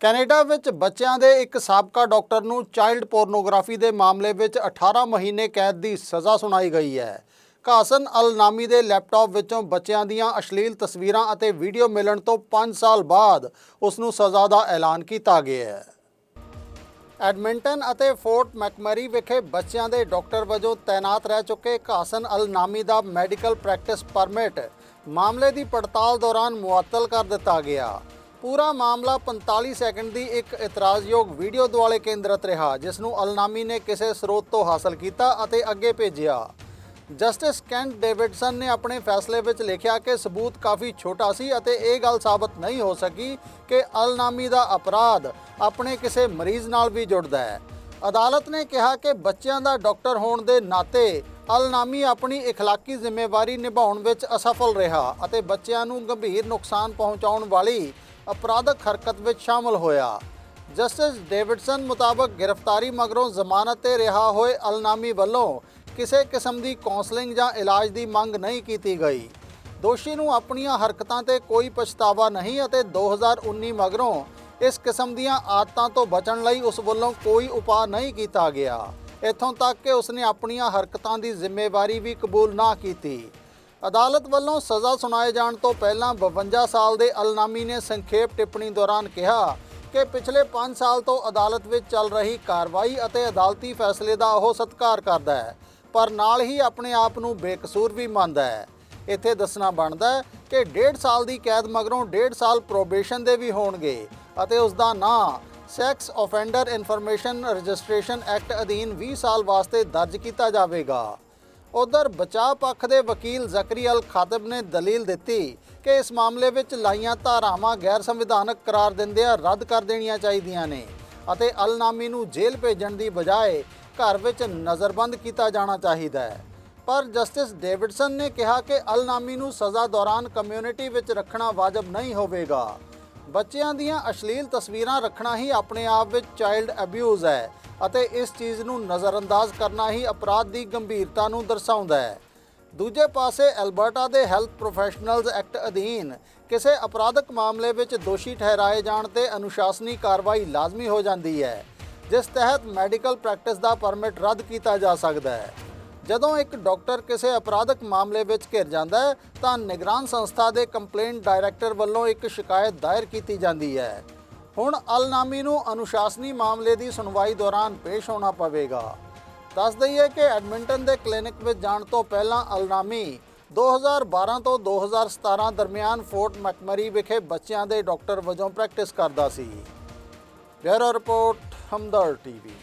Canada ਵਿੱਚ ਬੱਚਿਆਂ ਦੇ ਇੱਕ ਸਾਬਕਾ ਡਾਕਟਰ ਨੂੰ ਚਾਈਲਡ ਪੋਰਨੋਗ੍ਰਾਫੀ ਦੇ ਮਾਮਲੇ ਵਿੱਚ 18 ਮਹੀਨੇ ਕੈਦ ਦੀ ਸਜ਼ਾ ਸੁਣਾਈ ਗਈ ਹੈ। ਕਾਸਨ ਅਲ ਨਾਮੀ ਦੇ ਲੈਪਟਾਪ ਵਿੱਚੋਂ ਬੱਚਿਆਂ ਦੀਆਂ ਅਸ਼ਲੀਲ ਤਸਵੀਰਾਂ ਅਤੇ ਵੀਡੀਓ ਮਿਲਣ ਤੋਂ 5 ਸਾਲ ਬਾਅਦ ਉਸ ਨੂੰ ਸਜ਼ਾ ਦਾ ਐਲਾਨ ਕੀਤਾ ਗਿਆ ਹੈ। ਐਡਮਿੰਟਨ ਅਤੇ ਫੋਰਟ ਮੈਕਮਰੀ ਵਿਖੇ ਬੱਚਿਆਂ ਦੇ ਡਾਕਟਰ ਵਜੋਂ ਤਾਇਨਾਤ ਰਹਿ ਚੁੱਕੇ ਕਾਸਨ ਅਲ ਨਾਮੀ ਦਾ ਮੈਡੀਕਲ ਪ੍ਰੈਕਟਿਸ ਪਰਮਿਟ ਮਾਮਲੇ ਦੀ ਪੜਤਾਲ ਦੌਰਾਨ ਮੁਅੱਤਲ ਕਰ ਦਿੱਤਾ ਗਿਆ। ਪੂਰਾ ਮਾਮਲਾ 45 ਸੈਕਿੰਡ ਦੀ ਇੱਕ ਇਤਰਾਜ਼ਯੋਗ ਵੀਡੀਓ ਦੁਆਲੇ ਕੇਂਦਰਿਤ ਰਿਹਾ ਜਿਸ ਨੂੰ ਅਲਨਾਮੀ ਨੇ ਕਿਸੇ ਸਰੋਤ ਤੋਂ ਹਾਸਲ ਕੀਤਾ ਅਤੇ ਅੱਗੇ ਭੇਜਿਆ ਜਸਟਿਸ ਕੈਂਟ ਡੇਵਿਡਸਨ ਨੇ ਆਪਣੇ ਫੈਸਲੇ ਵਿੱਚ ਲਿਖਿਆ ਕਿ ਸਬੂਤ ਕਾਫੀ ਛੋਟਾ ਸੀ ਅਤੇ ਇਹ ਗੱਲ ਸਾਬਤ ਨਹੀਂ ਹੋ ਸਕੀ ਕਿ ਅਲਨਾਮੀ ਦਾ ਅਪਰਾਧ ਆਪਣੇ ਕਿਸੇ ਮਰੀਜ਼ ਨਾਲ ਵੀ ਜੁੜਦਾ ਹੈ ਅਦਾਲਤ ਨੇ ਕਿਹਾ ਕਿ ਬੱਚਿਆਂ ਦਾ ਡਾਕਟਰ ਹੋਣ ਦੇ ਨਾਤੇ ਅਲਨਾਮੀ ਆਪਣੀ اخلاقی ਜ਼ਿੰਮੇਵਾਰੀ ਨਿਭਾਉਣ ਵਿੱਚ ਅਸਫਲ ਰਿਹਾ ਅਤੇ ਬੱਚਿਆਂ ਨੂੰ ਗੰਭੀਰ ਨੁਕਸਾਨ ਪਹੁੰਚਾਉਣ ਵਾਲੀ ਅਪਰਾਧਕ ਹਰਕਤ ਵਿੱਚ ਸ਼ਾਮਲ ਹੋਇਆ। ਜਸਟਿਸ ਡੇਵਿਡਸਨ ਮੁਤਾਬਕ ਗ੍ਰਿਫਤਾਰੀ ਮਗਰੋਂ ਜ਼ਮਾਨਤ ਤੇ ਰਿਹਾ ਹੋਏ ਅਲਨਾਮੀ ਵੱਲੋਂ ਕਿਸੇ ਕਿਸਮ ਦੀ ਕਾਉਂਸਲਿੰਗ ਜਾਂ ਇਲਾਜ ਦੀ ਮੰਗ ਨਹੀਂ ਕੀਤੀ ਗਈ। ਦੋਸ਼ੀ ਨੂੰ ਆਪਣੀਆਂ ਹਰਕਤਾਂ ਤੇ ਕੋਈ ਪਛਤਾਵਾ ਨਹੀਂ ਅਤੇ 2019 ਮਗਰੋਂ ਇਸ ਕਿਸਮ ਦੀਆਂ ਆਦਤਾਂ ਤੋਂ ਬਚਣ ਲਈ ਉਸ ਵੱਲੋਂ ਕੋਈ ਉਪਾਅ ਨਹੀਂ ਕੀਤਾ ਗਿਆ। ਇੱਥੋਂ ਤੱਕ ਕਿ ਉਸਨੇ ਆਪਣੀਆਂ ਹਰਕਤਾਂ ਦੀ ਜ਼ਿੰਮੇਵਾਰੀ ਵੀ ਕਬੂਲ ਨਾ ਕੀਤੀ। ਅਦਾਲਤ ਵੱਲੋਂ ਸਜ਼ਾ ਸੁਣਾਏ ਜਾਣ ਤੋਂ ਪਹਿਲਾਂ 52 ਸਾਲ ਦੇ ਅਲਨਾਮੀ ਨੇ ਸੰਖੇਪ ਟਿੱਪਣੀ ਦੌਰਾਨ ਕਿਹਾ ਕਿ ਪਿਛਲੇ 5 ਸਾਲ ਤੋਂ ਅਦਾਲਤ ਵਿੱਚ ਚੱਲ ਰਹੀ ਕਾਰਵਾਈ ਅਤੇ ਅਦਾਲਤੀ ਫੈਸਲੇ ਦਾ ਉਹ ਸਤਿਕਾਰ ਕਰਦਾ ਹੈ, ਪਰ ਨਾਲ ਹੀ ਆਪਣੇ ਆਪ ਨੂੰ ਬੇਕਸੂਰ ਵੀ ਮੰਨਦਾ ਹੈ। ਇੱਥੇ ਦੱਸਣਾ ਬਣਦਾ ਹੈ ਕਿ 1.5 ਸਾਲ ਦੀ ਕੈਦ ਮਗਰੋਂ 1.5 ਸਾਲ ਪ੍ਰੋਬੇਸ਼ਨ ਦੇ ਵੀ ਹੋਣਗੇ ਅਤੇ ਉਸ ਦਾ ਨਾਂ sex offender information registration act ਅਧੀਨ 20 ਸਾਲ ਵਾਸਤੇ ਦਰਜ ਕੀਤਾ ਜਾਵੇਗਾ। ਉਧਰ ਬਚਾਅ ਪੱਖ ਦੇ ਵਕੀਲ ਜ਼ਕਰੀ ਅਲ ਖਾਤਬ ਨੇ ਦਲੀਲ ਦਿੱਤੀ ਕਿ ਇਸ ਮਾਮਲੇ ਵਿੱਚ ਲਾਈਆਂ ਧਾਰਾਵਾਂ ਗੈਰ ਸੰਵਿਧਾਨਕ ਕਰਾਰ ਦਿੰਦਿਆਂ ਰੱਦ ਕਰ ਦੇਣੀਆਂ ਚਾਹੀਦੀਆਂ ਨੇ ਅਤੇ ਅਲਨਾਮੀ ਨੂੰ ਜੇਲ੍ਹ ਭੇਜਣ ਦੀ ਬਜਾਏ ਘਰ ਵਿੱਚ ਨਜ਼ਰਬੰਦ ਕੀਤਾ ਜਾਣਾ ਚਾਹੀਦਾ ਹੈ। ਪਰ ਜਸਟਿਸ ਡੇਵਿਡਸਨ ਨੇ ਕਿਹਾ ਕਿ ਅਲਨਾਮੀ ਨੂੰ ਸਜ਼ਾ ਦੌਰਾਨ ਕਮਿਊਨਿਟੀ ਵਿੱਚ ਰੱਖਣਾ ਵਾਜਬ ਨਹੀਂ ਹੋਵੇਗਾ। ਬੱਚਿਆਂ ਦੀਆਂ ਅਸ਼ਲੀਲ ਤਸਵੀਰਾਂ ਰੱਖਣਾ ਹੀ ਆਪਣੇ ਆਪ ਵਿੱਚ ਚਾਈਲਡ ਅਬਿਊਜ਼ ਹੈ ਅਤੇ ਇਸ ਚੀਜ਼ ਨੂੰ ਨਜ਼ਰਅੰਦਾਜ਼ ਕਰਨਾ ਹੀ ਅਪਰਾਧ ਦੀ ਗੰਭੀਰਤਾ ਨੂੰ ਦਰਸਾਉਂਦਾ ਹੈ। ਦੂਜੇ ਪਾਸੇ, ਐਲਬਰਟਾ ਦੇ ਹੈਲਥ ਪ੍ਰੋਫੈਸ਼ਨਲਜ਼ ਐਕਟ ਅਧੀਨ ਕਿਸੇ ਅਪਰਾਧਕ ਮਾਮਲੇ ਵਿੱਚ ਦੋਸ਼ੀ ਠਹਿਰਾਏ ਜਾਣ ਤੇ ਅਨੁਸ਼ਾਸਨੀ ਕਾਰਵਾਈ ਲਾਜ਼ਮੀ ਹੋ ਜਾਂਦੀ ਹੈ, ਜਿਸ ਤਹਿਤ ਮੈਡੀਕਲ ਪ੍ਰੈਕਟਿਸ ਦਾ ਪਰਮਿਟ ਰੱਦ ਕੀਤਾ ਜਾ ਸਕਦਾ ਹੈ। ਜਦੋਂ ਇੱਕ ਡਾਕਟਰ ਕਿਸੇ ਅਪਰਾਧਕ ਮਾਮਲੇ ਵਿੱਚ ਘਿਰ ਜਾਂਦਾ ਹੈ, ਤਾਂ ਨਿਗਰਾਨ ਸੰਸਥਾ ਦੇ ਕੰਪਲੇਂਟ ਡਾਇਰੈਕਟਰ ਵੱਲੋਂ ਇੱਕ ਸ਼ਿਕਾਇਤ ਦਾਇਰ ਕੀਤੀ ਜਾਂਦੀ ਹੈ। ਹੁਣ ਅਲਨਾਮੀ ਨੂੰ ਅਨੁਸ਼ਾਸਨੀ ਮਾਮਲੇ ਦੀ ਸੁਣਵਾਈ ਦੌਰਾਨ ਪੇਸ਼ ਹੋਣਾ ਪਵੇਗਾ। ਦੱਸ ਦਈਏ ਕਿ ਐਡਮਿੰਟਨ ਦੇ ਕਲੀਨਿਕ ਵਿੱਚ ਜਾਣ ਤੋਂ ਪਹਿਲਾਂ ਅਲਨਾਮੀ 2012 ਤੋਂ 2017 ਦਰਮਿਆਨ ਫੋਰਟ ਮੈਕਮਰੀ ਵਿਖੇ ਬੱਚਿਆਂ ਦੇ ਡਾਕਟਰ ਵਜੋਂ ਪ੍ਰੈਕਟਿਸ ਕਰਦਾ ਸੀ। Bureau report Hamdard TV.